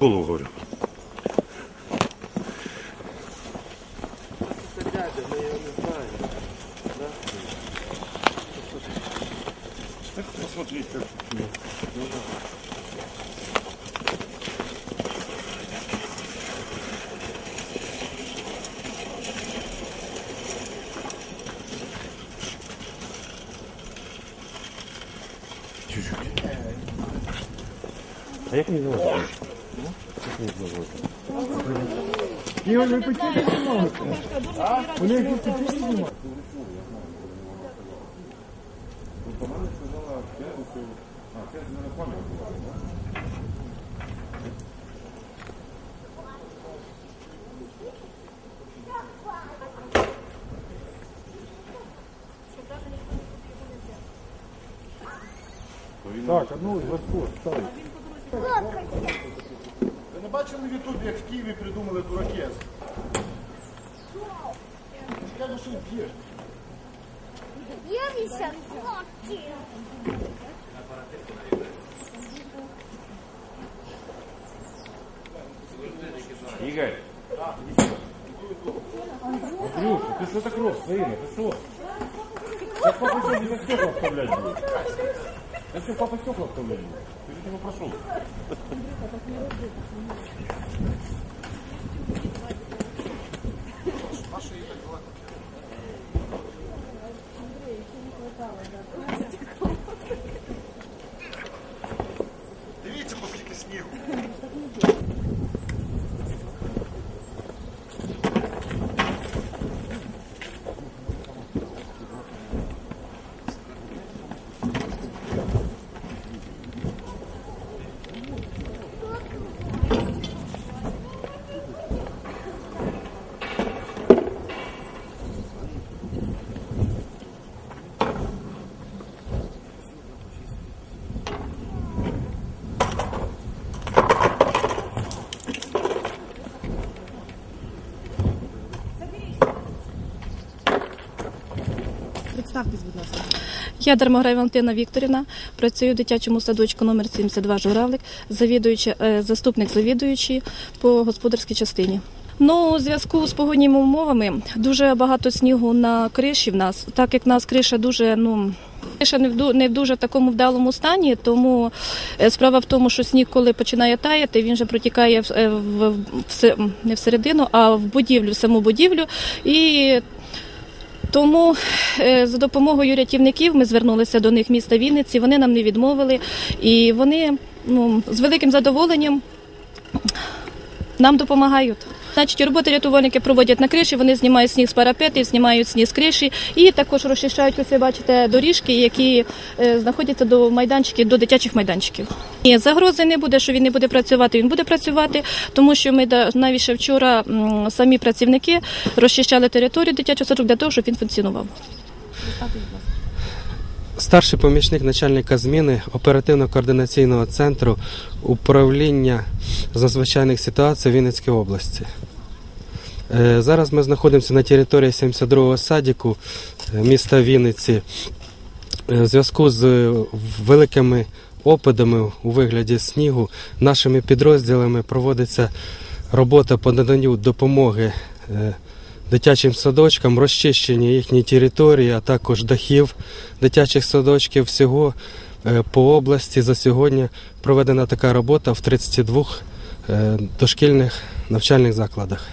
Голову говорю. Посмотреть, как Чуть-чуть. А як мені заводити? Як мені заводити? Так, а ну ставить. Ви не бачили в Ютубі, як в Києві придумали дуракез? Чекай, що б'єш. Дивися, хлопці. Игорь. Андрюша, ты что так рос, сына, ты что? Как папа сегодня за стекла вставлять будет? Я все, папа стекла вставляю. Перед его прошел. Маша и так была. Андрей, еще не хватало, да. Представтесь, будь ласка. Я Дармограй Валентина Вікторівна, працюю в дитячому садочку номер 72 Журавлик, завідуюча, е, заступник завідуючий по господарській частині. Ну, у зв'язку з погодніми умовами дуже багато снігу на криші в нас, так як в нас криша дуже, ну. Криша не в не в дуже такому вдалому стані, тому е, справа в тому, що сніг, коли починає таяти, він вже протікає в, е, в, в, не всередину, а в будівлю, в саму будівлю. І тому е, за допомогою рятівників ми звернулися до них міста Вінниці. Вони нам не відмовили, і вони ну, з великим задоволенням нам допомагають. Значить, роботи рятувальники проводять на криші, вони знімають сніг з парапетів, знімають сніг з криші і також розчищають, ось ви бачите, доріжки, які е, знаходяться до майданчиків, до дитячих майданчиків. Ні, загрози не буде, що він не буде працювати. Він буде працювати, тому що ми навіть ще вчора самі працівники розчищали територію дитячого садку для того, щоб він функціонував. Старший помічник начальника зміни оперативно-координаційного центру управління з надзвичайних ситуацій Вінницької області. Е, Зараз ми знаходимося на території 72-го садіку е, міста Вінниці. Е, В зв'язку з великими опадами у вигляді снігу нашими підрозділами проводиться робота по наданню допомоги дитячим садочкам, розчищення їхньої території, а також дахів дитячих садочків. Всього е, по області за сьогодні проведена така робота в 32 е, дошкільних навчальних закладах.